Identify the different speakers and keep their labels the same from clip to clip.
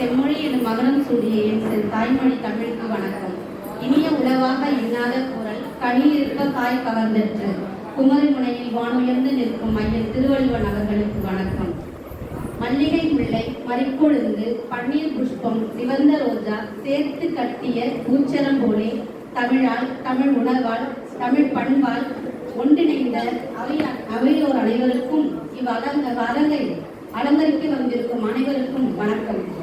Speaker 1: மகனம் சூடிய என் தாய்மொழி தமிழுக்கு வணக்கம். இனிய உளவாக இல்லாத குரல் கனியில் இருக்க காய் கவர்ந்தற்று. குமரி முனையில் வானுயர்ந்து நிற்கும் மையல் திருவள்ளுவன் அவர்களுக்கு வணக்கம். மல்லிகை முல்லை மறிக்கொழுந்து பன்னீர் புஷ்பம் சிவந்த ரோஜா சேர்த்து கட்டிய பூச்சரம் போலே தமிழால் தமிழ் உணர்வால் தமிழ் பண்பால் ஒன்றிணைந்த அவை அவையோர் அனைவருக்கும் இவ்வலங்க அரங்கை அலங்கரிக்க வந்திருக்கும் அனைவருக்கும் வணக்கம்.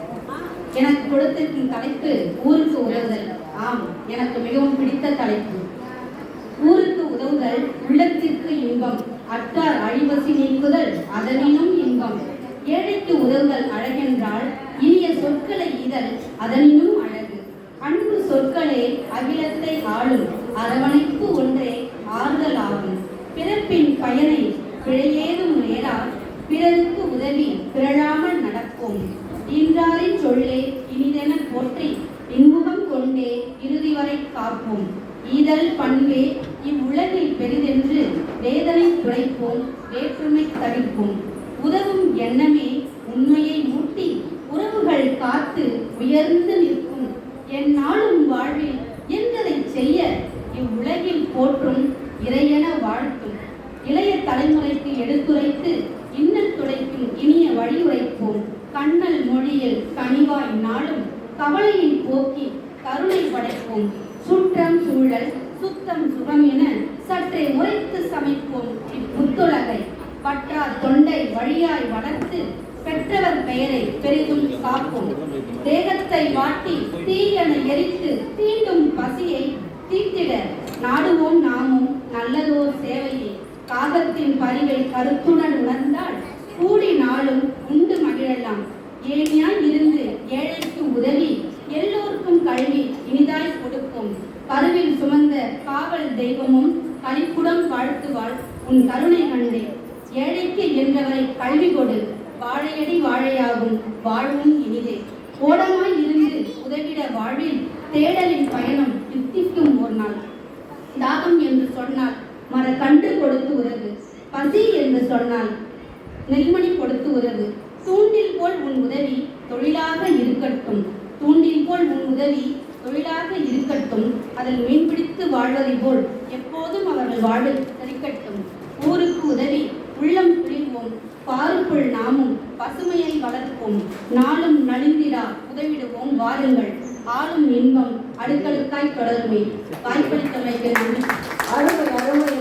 Speaker 1: எனக்கு கொடுத்திருக்கும் தலைப்பு ஊருக்கு உதவுதல். ஆம் எனக்கு மிகவும் பிடித்த தலைப்பு. ஊருக்கு உதவுதல் உள்ளத்திற்கு இன்பம். அற்றார் அழிவசி நீக்குதல் அதனினும் இன்பம். ஏழைக்கு உதவுதல் அழகென்றால் இனிய சொற்களை இதழ் அதனினும் அழகு. அன்பு சொற்களே அகிலத்தை ஆளும். அரவணைப்பு ஒன்றே ஆறுதல் ஆகும் பிறப்பின் பயனை பிழையேதும் நேரா. பிறருக்கு உதவி பிறழாமல் நடப்போம் இன்றாரின் சொல்லே இனிதென போற்றி இன்முகம் கொண்டே இறுதி வரை காப்போம். ஈதல் பண்பே இவ்வுலகில் பெரிதென்று வேதனை துடைப்போம் வேற்றுமை தவிர்ப்போம். உதவும் எண்ணமே உண்மையை மூட்டி உறவுகள் காத்து உயர்ந்து நிற்கும். என் நாளும் வாழ்வில் எந்ததை செய்ய இவ்வுலகில் போற்றும் இறையென வாழ்த்தும். இளைய தலைமுறைக்கு எடுத்துரைத்து மொழியில் கனிவாய் நாளும் கவலையின் போக்கி கருணை படைப்போம் சுற்றம் சூழல் சுத்தம் சுகம் என சற்றே உரைத்து சமைப்போம் இப்புத்துலகை. பற்றா தொண்டை வழியாய் வளர்த்து பெற்றவர் பெயரை பெரிதும் காப்போம். தேகத்தை வாட்டி தீயென எரித்து தீண்டும் பசியை தீட்டிட நாடுவோம் நாமும் நல்லதோர் சேவையை. காகத்தின் பரிவை கருத்துடன் உணர்ந்தால் கூடி நாளும் உண்டு மகிழலாம் ஏனியாய் இருந்து ஏழைக்கு உதவி வழங்கி கல்வி இனிதாய் கொடுக்கும் கருவில் சுமந்த காவல் தெய்வமும் கலிப்புடன் வாழ்த்துவாள். உன் கருணை கண்டே. ஏழைக்கு என்றவரை கல்வி கொடு. வாழையடி வாழையாகும். வாழ்வும் இனிதே. ஓடமாய் இருந்து உதவிட வாழ்வில் தேடலின் பயணம் யுத்திக்கும் ஒரு நாள் தாகம் என்று சொன்னால் மர கண்டு கொடுத்து உறவு. பசி என்று சொன்னால் நெல்மணி கொடுத்து உறவு. தூண்டில் போல் உன் உதவி தொழிலாக இருக்கட்டும். உதவி தொழிலாக இருக்கட்டும் அதில் மீன்பிடித்து வாழ்வதை போல் எப்போதும் அவர்கள் வாழ்வில் தரிக்கட்டும் ஊருக்கு உதவி உள்ளம் குளிர்வோம் பாருக்குள் நாமும் பசுமையை வளர்ப்போம். நாளும் நலிந்திடா உதவிடுவோம் வாருங்கள். ஆளும் இன்பம் அடுக்கடுக்காய் தொடருமே. வாய்ப்பளித்தமைக்கு நன்றி
Speaker 2: அருமை அருமை.